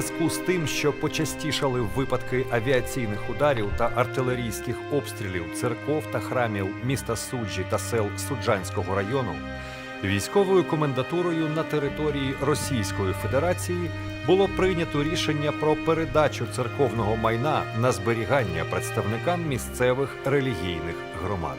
зв'язку з тим, що почастішали випадки авіаційних ударів та артилерійських обстрілів церков та храмів міста Суджі та сел Суджанського району, військовою комендатурою на території Російської Федерації було прийнято рішення про передачу церковного майна на зберігання представникам місцевих релігійних громад.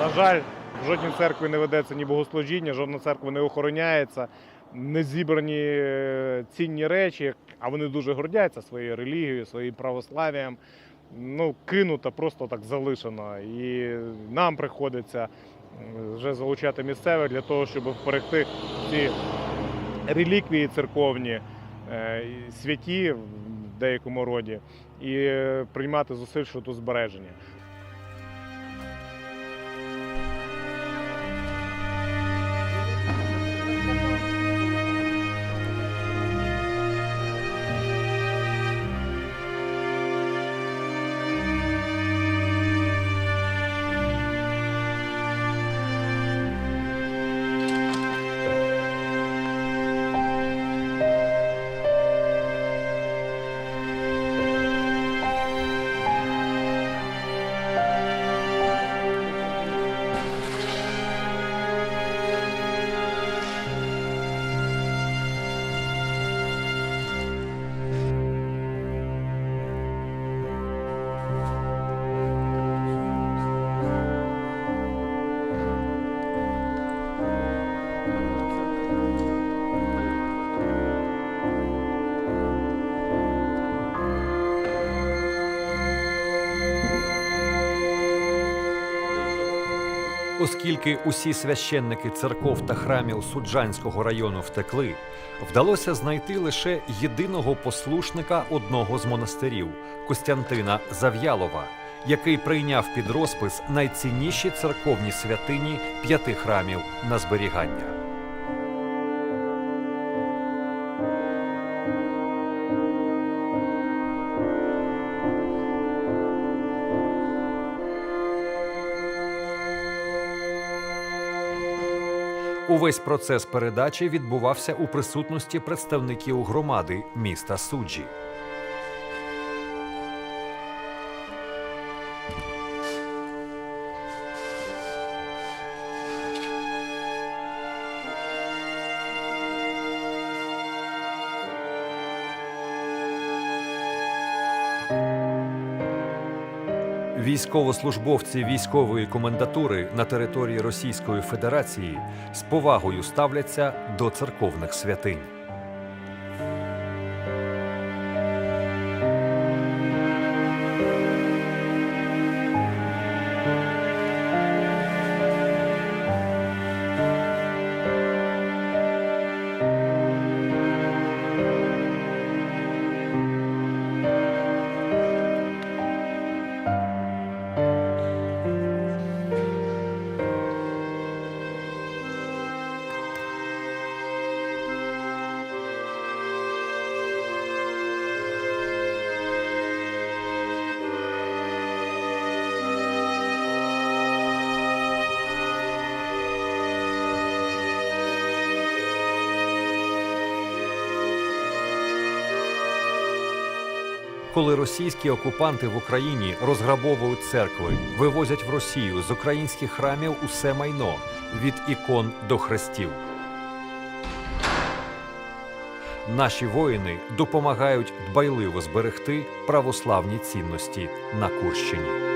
На жаль, в жодній церкві не ведеться ні богослужіння, жодна церква не охороняється, не зібрані е, цінні речі, а вони дуже гордяться своєю релігією, своїм православ'ям. Ну, кинута, просто так залишена. І нам приходиться вже залучати місцеве для того, щоб вберегти ці реліквії церковні, е, святі в деякому роді, і е, приймати зусиль щодо збереження. Оскільки усі священники церков та храмів Суджанського району втекли, вдалося знайти лише єдиного послушника одного з монастирів Костянтина Зав'ялова, який прийняв під розпис найцінніші церковні святині п'яти храмів на зберігання. Увесь процес передачі відбувався у присутності представників громади міста Суджі. Військовослужбовці військової комендатури на території Російської Федерації з повагою ставляться до церковних святинь. Коли російські окупанти в Україні розграбовують церкви, вивозять в Росію з українських храмів усе майно від ікон до хрестів. Наші воїни допомагають дбайливо зберегти православні цінності на Курщині.